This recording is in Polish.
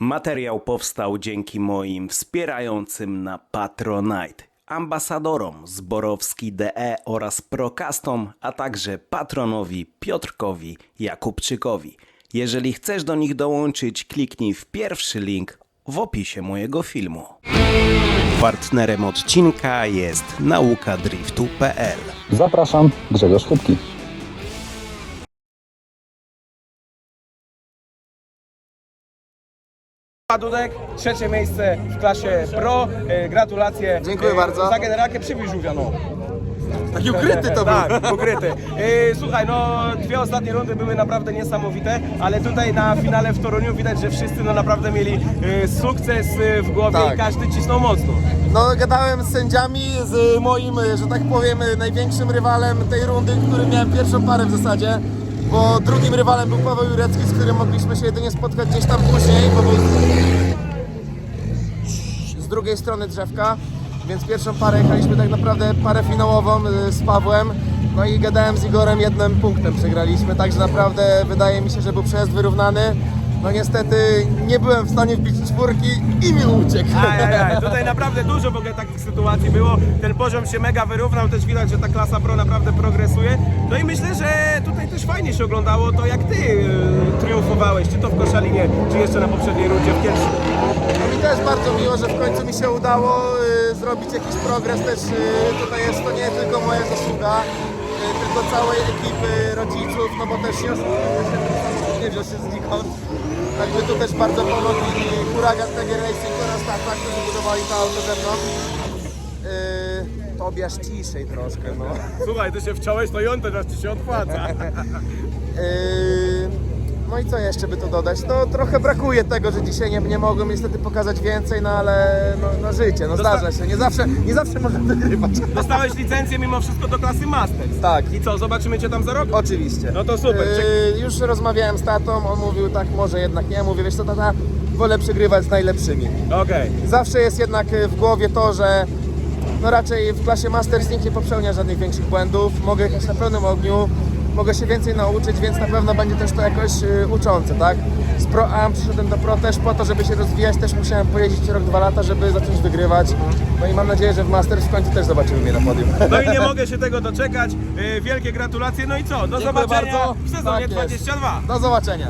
Materiał powstał dzięki moim wspierającym na Patronite, ambasadorom Zborowski DE oraz Procastom, a także patronowi Piotrkowi Jakubczykowi. Jeżeli chcesz do nich dołączyć, kliknij w pierwszy link w opisie mojego filmu. Partnerem odcinka jest naukadriftu.pl. Zapraszam, Grzegorz Chybki. Dudek, trzecie miejsce w klasie Pro. E, Gratulacje. Dziękuję E, bardzo. Za generalkę przybył żółwiano. Taki ukryty to był. Tak, ukryty. E, Słuchaj, no dwie ostatnie rundy były naprawdę niesamowite, ale tutaj na finale w Toruniu widać, że wszyscy no naprawdę mieli e, sukces e, w głowie Tak. i każdy cisnął mocno. No, gadałem z sędziami, z moim, że tak powiem, największym rywalem tej rundy, który miałem pierwszą parę w zasadzie, bo drugim rywalem był Paweł Jurecki, z którym mogliśmy się jedynie spotkać gdzieś tam później, bo był z drugiej strony drzewka, więc pierwszą parę jechaliśmy tak naprawdę parę finałową y, z Pawłem. No i gadałem z Igorem, jednym punktem przegraliśmy, także naprawdę wydaje mi się, że był przejazd wyrównany. No niestety nie byłem w stanie wbić czwórki i mi uciekł. Ajajaj, tutaj naprawdę dużo w ogóle takich sytuacji było. Ten poziom się mega wyrównał, też widać, że ta klasa pro naprawdę progresuje. No i myślę, że tutaj też fajnie się oglądało to, jak ty e, triumfowałeś, czy to w Koszalinie, czy jeszcze na poprzedniej rundzie w Kielcu. No mi też bardzo miło, że w końcu mi się udało y, zrobić jakiś progres też y, tutaj jest to nie tylko moja zasługa, y, tylko całej ekipy rodziców, no bo też Josip nie wziął się znikąd. Także tu też bardzo pomogli Huragan TG Racing oraz Tata, którzy budowali to auto ze mną. Yy, Tobiasz ciszej troszkę, no. Słuchaj, ty się wciąłeś, to i on teraz ci się odpłaca. Yy, No i co jeszcze by tu dodać? No trochę brakuje tego, że dzisiaj nie, nie mogłem niestety pokazać więcej, no ale no, no życie, no Dosta- zdarza się, nie zawsze, nie zawsze można wygrywać. Dostałeś licencję mimo wszystko do klasy Masters. Tak. I co, zobaczymy cię tam za rok? Oczywiście. No to super. Yy, już rozmawiałem z tatą, on mówił tak, może jednak nie. Mówię, wiesz co tata, wolę przegrywać z najlepszymi. Okej. Zawsze jest jednak y, w głowie to, że no raczej w klasie Masters nikt nie popełnia żadnych większych błędów. Mogę jechać na pełnym ogniu, mogę się więcej nauczyć, więc na pewno będzie też to jakoś y, uczące, tak? Z Pro A przyszedłem do Pro też po to, żeby się rozwijać, też musiałem pojeździć rok, dwa lata, żeby zacząć wygrywać. No i mam nadzieję, że w Masters w końcu też zobaczymy mnie na podium. No i nie mogę się tego doczekać. E, Wielkie gratulacje. No i co? Do Dziękuję zobaczenia bardzo. w sezonie Tak jest. 22. Do zobaczenia.